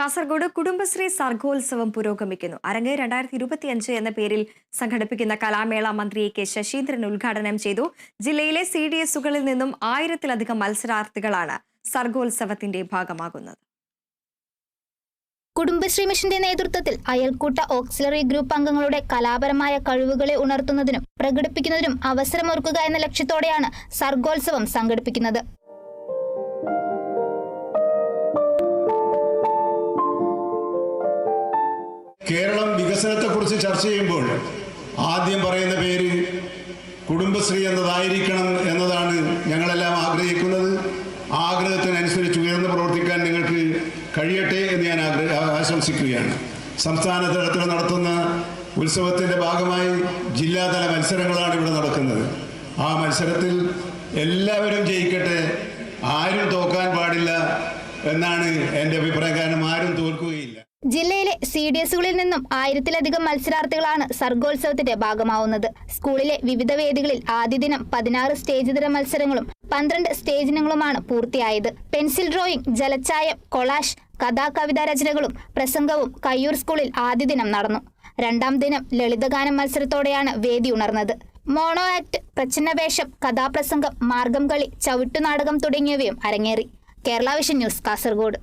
കാസർഗോഡ് കുടുംബശ്രീ സർഗോത്സവം പുരോഗമിക്കുന്നു. അരങ്ങ് രണ്ടായിരത്തി ഇരുപത്തിയഞ്ച് എന്ന പേരിൽ സംഘടിപ്പിക്കുന്ന കലാമേള മന്ത്രി കെ ശശീന്ദ്രൻ ഉദ്ഘാടനം ചെയ്തു. ജില്ലയിലെ സി ഡി എസുകളിൽ നിന്നും ആയിരത്തിലധികം മത്സരാർത്ഥികളാണ് സർഗോത്സവത്തിന്റെ ഭാഗമാകുന്നത്. കുടുംബശ്രീ മിഷന്റെ നേതൃത്വത്തിൽ അയൽക്കൂട്ട ഓക്സിലറി ഗ്രൂപ്പ് അംഗങ്ങളുടെ കലാപരമായ കഴിവുകളെ ഉണർത്തുന്നതിനും പ്രകടിപ്പിക്കുന്നതിനും അവസരമൊരുക്കുക എന്ന ലക്ഷ്യത്തോടെയാണ് സർഗോത്സവം സംഘടിപ്പിക്കുന്നത്. കേരളം വികസനത്തെക്കുറിച്ച് ചർച്ച ചെയ്യുമ്പോൾ ആദ്യം പറയുന്ന പേര് കുടുംബശ്രീ എന്നതായിരിക്കണം എന്നതാണ് ഞങ്ങളെല്ലാം ആഗ്രഹിക്കുന്നത്. ആഗ്രഹത്തിനനുസരിച്ച് ഉയർന്ന് പ്രവർത്തിക്കാൻ നിങ്ങൾക്ക് കഴിയട്ടെ എന്ന് ഞാൻ ആഗ്രഹ ആശംസിക്കുകയാണ്. സംസ്ഥാന തലത്തിൽ നടത്തുന്ന ഉത്സവത്തിന്റെ ഭാഗമായി ജില്ലാതല മത്സരങ്ങളാണ് ഇവിടെ നടക്കുന്നത്. ആ മത്സരത്തിൽ എല്ലാവരും ജയിക്കട്ടെ. ആരും തോക്കാൻ പാടില്ല എന്നാണ് എന്റെ അഭിപ്രായം കാരണം ആരും തോൽക്കുകയില്ല ജില്ലയിലെ സി ഡി എസുകളിൽ നിന്നും ആയിരത്തിലധികം മത്സരാർത്ഥികളാണ് സർഗോത്സവത്തിന്റെ ഭാഗമാവുന്നത്. സ്കൂളിലെ വിവിധ വേദികളിൽ ആദ്യ ദിനം പതിനാറ് സ്റ്റേജ് തര മത്സരങ്ങളും പന്ത്രണ്ട് സ്റ്റേജ് ഇനങ്ങളുമാണ് പൂർത്തിയായത്. പെൻസിൽ ഡ്രോയിങ് ജലച്ചായം കൊളാഷ് കഥാ കവിതാ രചനകളും പ്രസംഗവും കയ്യൂർ സ്കൂളിൽ ആദ്യ ദിനം നടന്നു. രണ്ടാം ദിനം ലളിതഗാന മത്സരത്തോടെയാണ് വേദി ഉണർന്നത്. മോണോ ആക്ട് പ്രച്ഛന്നവേഷം കഥാപ്രസംഗം മാർഗം കളി ചവിട്ടുനാടകം തുടങ്ങിയവയും അരങ്ങേറി. Kerala vision news Kasaragod.